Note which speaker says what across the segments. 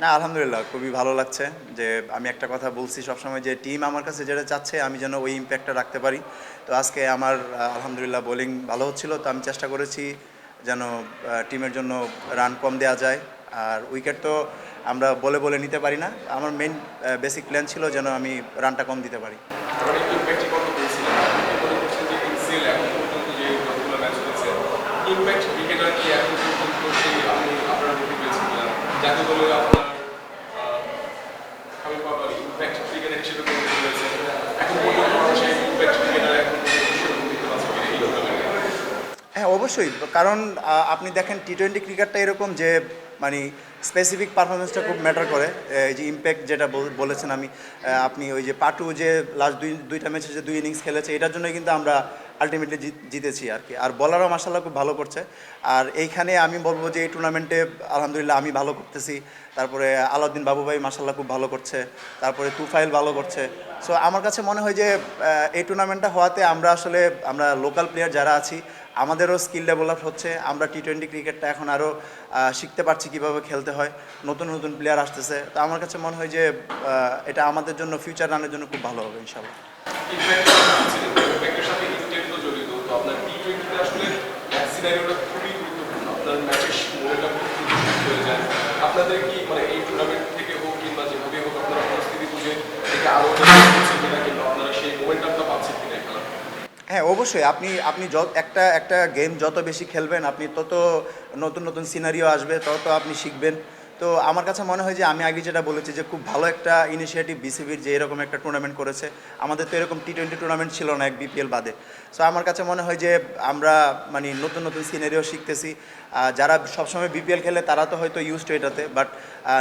Speaker 1: না, আলহামদুলিল্লাহ, খুবই ভালো লাগছে যে আমি একটা কথা বলছি সবসময় যে টিম আমার কাছে যেটা চাচ্ছে আমি যেন ওই ইম্প্যাক্টটা রাখতে পারি। তো আজকে আমার আলহামদুলিল্লাহ বোলিং ভালো হচ্ছিল, তো আমি চেষ্টা করেছি যেন টিমের জন্য রান কম দেওয়া যায়। আর উইকেট তো আমরা বলে বলে নিতে পারি না। আমার মেন বেসিক প্ল্যান ছিল যেন আমি রানটা কম দিতে পারি।
Speaker 2: ইম্প্যাক্ট কি আপনি
Speaker 1: হ্যাঁ অবশ্যই। কারণ আপনি দেখেন টি টোয়েন্টি ক্রিকেটটা এরকম যে মানে স্পেসিফিক পারফরমেন্সটা খুব ম্যাটার করে। এই যে ইম্প্যাক্ট যেটা বল- বলেছেন আমি আপনি ওই যে পাটু যে লাস্ট দুই, দুইটা ম্যাচে যে দুই ইনিংস খেলেছে, এটার জন্যই কিন্তু আমরা আলটিমেটলি জিতেছি আর কি। আর বলারও মাসাল্লাহ খুব ভালো করছে। আর এইখানে আমি বলব যে এই টুর্নামেন্টে আলহামদুলিল্লাহ আমি ভালো করতেছি। তারপরে আলাউদ্দিন বাবু ভাই খুব ভালো করছে। তারপরে তুফাইল ভালো করছে। সো আমার কাছে মনে হয় যে এই টুর্নামেন্টটা হওয়াতে আমরা আসলে, আমরা লোকাল প্লেয়ার যারা আছি, আমাদেরও স্কিল ডেভেলপ হচ্ছে। আমরা টি টোয়েন্টি ক্রিকেটটা এখন আরও শিখতে পারছি কীভাবে খেলতে হয়। নতুন নতুন প্লেয়ার আসতেছে। তো আমার কাছে মনে হয় যে এটা আমাদের জন্য ফিউচার রানের জন্য খুব ভালো হবে ইনশাল্লাহ
Speaker 2: আপনার টি টোয়েন্টিতে আসলে ম্যাচ সিনারিওটা খুবই গুরুত্বপূর্ণ। আপনার ম্যাচের মনোটা খুব হয়ে যায়। আপনাদের কি মানে এই টুর্নামেন্ট থেকে হোক কিংবা যেভাবে হোক আপনারা পরিস্থিতি বুঝে থেকে আরও কিনা কিংবা আপনারা সেই মোমেন্টামটা পাচ্ছেন কিনা খেলা?
Speaker 1: হ্যাঁ অবশ্যই। আপনি আপনি যত, একটা একটা গেম যত বেশি খেলবেন, আপনি তত নতুন নতুন সিনারিও আসবে, তত আপনি শিখবেন। তো আমার কাছে মনে হয় যে আমি আগে যেটা বলেছি যে খুব ভালো একটা ইনিশিয়েটিভ বিসিবির যে এরকম একটা টুর্নামেন্ট করেছে, আমাদের তো এরকম টি টোয়েন্টি টুর্নামেন্ট ছিল না এক বিপিএল বাদে। সো আমার কাছে মনে হয় যে আমরা মানে নতুন নতুন সিনারিও শিখতেছি। যারা সবসময় বিপিএল খেলে তারা তো হয়তো ইউজ টু এটাতে বাট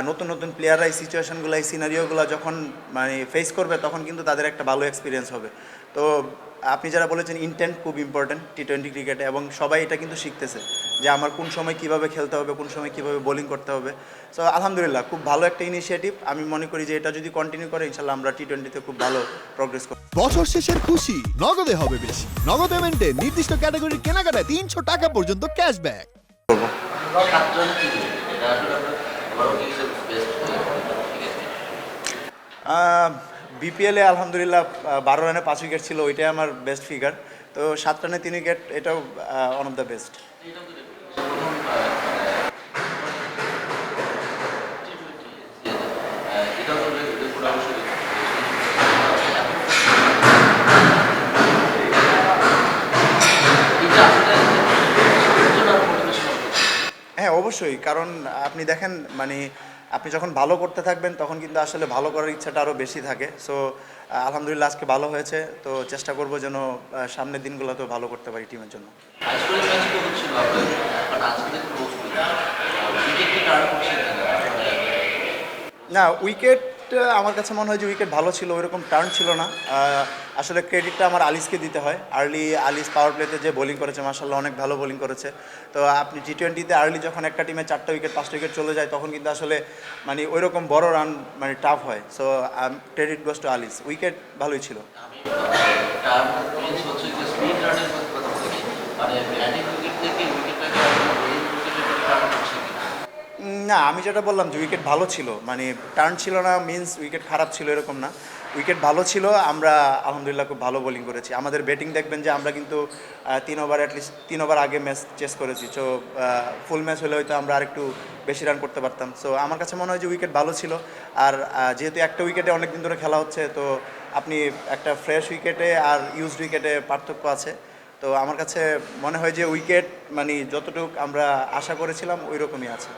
Speaker 1: নতুন নতুন প্লেয়াররা এই সিচুয়েশনগুলো এই সিনারিওগুলো যখন মানে ফেস করবে তখন কিন্তু তাদের একটা ভালো এক্সপিরিয়েন্স হবে। তো আপনি যারা বলেছেন ইন্টেন্ট খুব ইম্পর্টেন্ট টি টোয়েন্টি ক্রিকেটে এবং সবাই এটা কিন্তু শিখতেছে যে আমার কোন সময় কীভাবে খেলতে হবে কোন সময় কীভাবে বোলিং করতে হবে। সো আলহামদুলিল্লাহ খুব ভালো একটা ইনিশিয়েটিভ আমি মনে করি যে এটা যদি কন্টিনিউ করে ইনশাল্লাহ আমরা টি টোয়েন্টিতে খুব ভালো প্রোগ্রেস করব।
Speaker 3: বছর শেষের খুশি নগদে হবে বেশি। নগদ পেমেন্টে নির্দিষ্ট ক্যাটাগরির কেনাকাটায় তিনশো টাকা পর্যন্ত ক্যাশব্যাক
Speaker 4: সাতজন কি এটা আসলে আমরা ওভারঅল হিসেবে বেস্ট ঠিক আছে
Speaker 1: বিপিএলে আলহামদুলিল্লাহ বারো রানে পাঁচ উইকেট ছিল, ওইটাই আমার বেস্ট ফিগার তো সাত রানে তিন উইকেট এটাও ওয়ান অফ দ্য বেস্ট হ্যাঁ অবশ্যই, কারণ আপনি দেখেন মানে আপনি যখন ভালো করতে থাকবেন তখন কিন্তু আসলে ভালো করার ইচ্ছাটা আরও বেশি থাকে। সো আলহামদুলিল্লাহ আজকে ভালো হয়েছে। তো চেষ্টা করব যেন সামনের দিনগুলোতেও ভালো করতে পারি টিমের জন্য। না উইকেট আমার কাছে মনে হয় যে উইকেট ভালো ছিল, ওইরকম টার্ন ছিল না। আসলে ক্রেডিটটা আমার আলিসকে দিতে হয়। আর্লি আলিস পাওয়ার প্লেতে যে বোলিং করেছে মার্শাল্লাহ অনেক ভালো বোলিং করেছে। তো আপনি টি টোয়েন্টিতে আর্লি যখন একটা টিমে চারটা উইকেট পাঁচটা উইকেট চলে যায়, তখন কিন্তু আসলে মানে ওইরকম বড় রান মানে টাফ হয়। So credit goes to Alis wicket ভালোই ছিল
Speaker 4: আমি মিনস হচ্ছে যে স্পিড রানের কথা বলি মানে ব্যাটিং উইকেট থেকে উইকেটটাকে বোলিং উইকেটের কারণ করছে কিনা
Speaker 1: উম, না, আমি যেটা বললাম যে উইকেট ভালো ছিল। মানে টার্ন ছিল না মিন্স উইকেট খারাপ ছিল এরকম না। উইকেট ভালো ছিল, আমরা আলহামদুলিল্লাহ খুব ভালো বোলিং করেছি। আমাদের ব্যাটিং দেখবেন যে আমরা কিন্তু তিন ওভার অ্যাটলিস্ট তিন ওভার আগে ম্যাচ চেস করেছি। সো ফুল ম্যাচ হলে হয়তো আমরা আরেকটু বেশি রান করতে পারতাম। সো আমার কাছে মনে হয় যে উইকেট ভালো ছিল। আর যেহেতু একটা উইকেটে অনেক দিন ধরে খেলা হচ্ছে, তো আপনি একটা ফ্রেশ উইকেটে আর ইউজড উইকেটে পার্থক্য আছে। তো আমার কাছে মনে হয় যে উইকেট মানে যতটুকু আমরা আশা করেছিলাম ওই রকমই আছে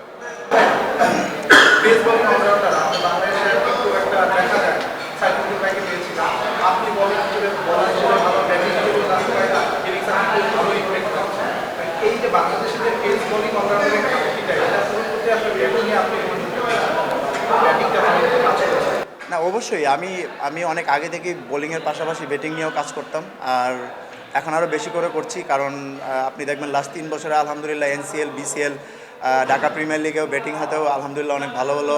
Speaker 1: না। অবশ্যই আমি আমি অনেক আগে থেকে বোলিংয়ের পাশাপাশি ব্যাটিং নিয়েও কাজ করতাম। আর এখন আরও বেশি করে করছি কারণ আপনি দেখবেন লাস্ট তিন বছরে আলহামদুলিল্লাহ এনসিএল বিসিএল ঢাকা প্রিমিয়ার লিগেও ব্যাটিং হাতেও আলহামদুলিল্লাহ অনেক ভালো ভালো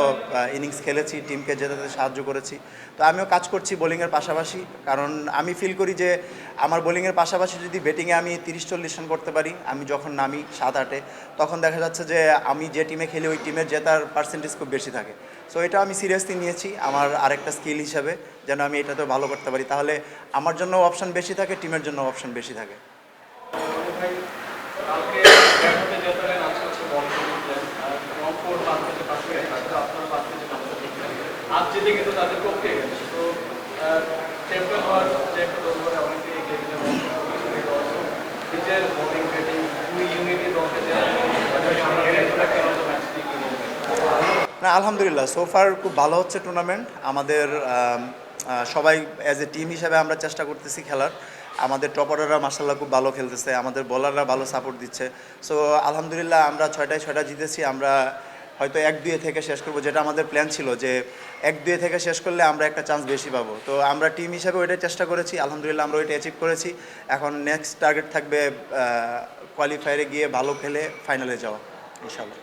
Speaker 1: ইনিংস খেলেছি টিমকে জেতাতে সাহায্য করেছি। তো আমিও কাজ করছি বোলিংয়ের পাশাপাশি, কারণ আমি ফিল করি যে আমার বোলিংয়ের পাশাপাশি যদি ব্যাটিংয়ে আমি তিরিশ চল্লিশ রান করতে পারি, আমি যখন নামি সাত আটে, তখন দেখা যাচ্ছে যে আমি যে টিমে খেলি, ওই টিমের জেতার পার্সেন্টেজ খুব বেশি থাকে। সো এটা আমি সিরিয়াসলি নিয়েছি, আমার আরেকটা স্কিল হিসাবে, যেন আমি এটাতেও ভালো করতে পারি। তাহলে আমার জন্য অপশন বেশি থাকে টিমের জন্য অপশন বেশি থাকে
Speaker 5: ভাই কালকে ব্যাটে জেতালেন আজকে হচ্ছে বল করলেন রংপুর পাঁচ আজকে আপনারা তাদের পক্ষে তো চ্যাম্পিয়ন হওয়ার অনেকে এগিয়ে গেছে নিজের বোলিং ব্যাটিং দুই দলকে
Speaker 1: না, আলহামদুলিল্লাহ সোফার খুব ভালো হচ্ছে টুর্নামেন্ট আমাদের সবাই অ্যাজ এ টিম হিসাবে আমরা চেষ্টা করতেছি খেলার। আমাদের টপ অর্ডাররা মার্শাল্লাহ খুব ভালো খেলতেছে, আমাদের বোলাররা ভালো সাপোর্ট দিচ্ছে। সো আলহামদুলিল্লাহ, আমরা ছয়টায় ছয়টা জিতেছি, আমরা হয়তো এক দুয়ে থেকে শেষ করব, যেটা আমাদের প্ল্যান ছিল যে এক দুয়ে থেকে শেষ করলে আমরা একটা চান্স বেশি পাবো। তো আমরা টিম হিসাবে ওইটাই চেষ্টা করেছি, আলহামদুলিল্লাহ আমরা ওইটা অ্যাচিভ করেছি। এখন নেক্সট টার্গেট থাকবে কোয়ালিফায়ারে গিয়ে ভালো খেলে ফাইনালে যাওয়া ইনশাল্লাহ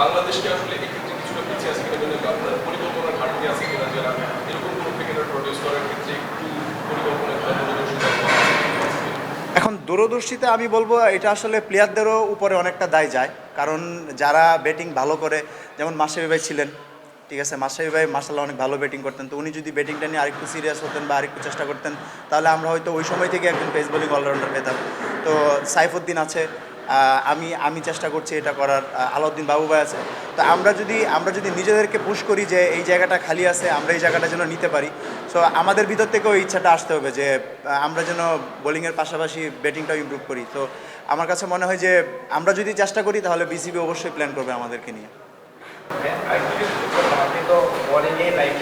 Speaker 2: বাংলাদেশকে আসলে কিছুটা পিছিয়ে কিনা পরিকল্পনার ঘাটতি আছে কিনা, যারা এরকম
Speaker 1: এখন দূরদর্শিতা আমি বলব, এটা আসলে প্লেয়ারদেরও উপরে অনেকটা দায় যায়। কারণ যারা ব্যাটিং ভালো করে, যেমন মাসাবি ভাই ছিলেন, ঠিক আছে মাসাবি ভাই মার্শাল্লাহ অনেক ভালো ব্যাটিং করতেন। তো উনি যদি ব্যাটিংটা নিয়ে আরেকটু সিরিয়াস হতেন বা আরেকটু চেষ্টা করতেন, তাহলে আমরা হয়তো ওই সময় থেকে একজন পেস বোলিং অলরাউন্ডার পেতাম। তো সাইফুদ্দিন আছে আমি আমি চেষ্টা করছি এটা করার আলাউদ্দিন বাবু ভাই আছে। তো আমরা যদি আমরা যদি নিজেদেরকে পুশ করি যে এই জায়গাটা খালি আছে, আমরা এই জায়গাটা যেন নিতে পারি। সো আমাদের ভিতর থেকেও ইচ্ছাটা আসতে হবে যে আমরা যেন বোলিংয়ের পাশাপাশি ব্যাটিংটাও ইমপ্রুভ করি। তো আমার কাছে মনে হয় যে, আমরা যদি চেষ্টা করি, তাহলে বিসিবি অবশ্যই প্ল্যান করবে আমাদেরকে নিয়ে।
Speaker 5: আপনি তো বলিংয়ে লাইফ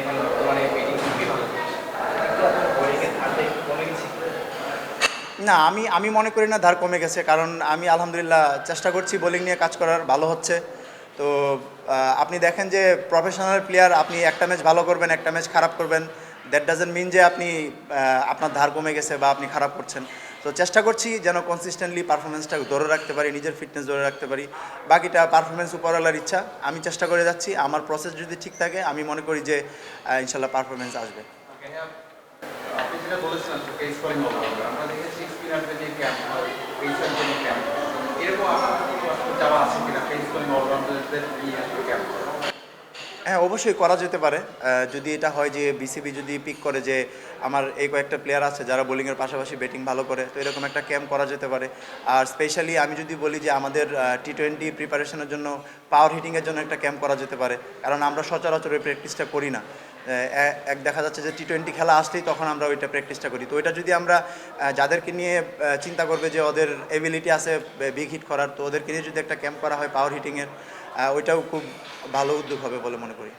Speaker 5: এখন বর্তমানে ব্যাটিং খুবই ভালো বোলিংয়ে ধারতে কমে গেছে
Speaker 1: না, আমি আমি মনে করি না ধার কমে গেছে, কারণ আমি আলহামদুলিল্লাহ চেষ্টা করছি বোলিং নিয়ে কাজ করার, ভালো হচ্ছে। তো আপনি দেখেন যে প্রফেশনাল প্লেয়ার আপনি একটা ম্যাচ ভালো করবেন, একটা ম্যাচ খারাপ করবেন। দ্যাট ডাজেন্ট মিন যে আপনি আপনার ধার কমে গেছে বা আপনি খারাপ করছেন। তো চেষ্টা করছি যেন কনসিস্টেন্টলি পারফরমেন্সটা ধরে রাখতে পারি, নিজের ফিটনেস ধরে রাখতে পারি। বাকিটা পারফরমেন্স উপরওয়ালার ইচ্ছা। আমি চেষ্টা করে যাচ্ছি, আমার প্রসেস যদি ঠিক থাকে, আমি মনে করি যে ইনশাল্লাহ পারফরমেন্স আসবে
Speaker 6: আপনি যেটা বলেছিলেন পেস বোলিং অলরাউন্ডার আমরা দেখেছি স্পিনারদের যে ক্যাম্প হয় পেসার যে ক্যাম্প এরকম আপনার কোনো আসলে যাওয়া আছে কিনা পেস বোলিং অলরাউন্ডারদের নিয়ে আসলে ক্যাম্প
Speaker 1: হ্যাঁ অবশ্যই করা যেতে পারে। যদি এটা হয় যে বিসিবি যদি পিক করে যে আমার এই কয়েকটা প্লেয়ার আছে যারা বোলিংয়ের পাশাপাশি ব্যাটিং ভালো করে, তো এরকম একটা ক্যাম্প করা যেতে পারে। আর স্পেশালি আমি যদি বলি যে আমাদের টি টোয়েন্টি প্রিপারেশনের জন্য পাওয়ার হিটিংয়ের জন্য একটা ক্যাম্প করা যেতে পারে। কারণ আমরা সচরাচর প্র্যাকটিসটা করি না। এক দেখা যাচ্ছে যে টি টোয়েন্টি খেলা আসলেই তখন আমরা ওইটা প্র্যাকটিসটা করি। তো ওইটা যদি আমরা যাদেরকে নিয়ে চিন্তা করবে যে ওদের এবিলিটি আছে বিগ হিট করার, তো ওদেরকে নিয়ে যদি একটা ক্যাম্প করা হয় পাওয়ার হিটিংয়ের ওইটাও খুব ভালো উদ্যোগ হবে বলে মনে করি।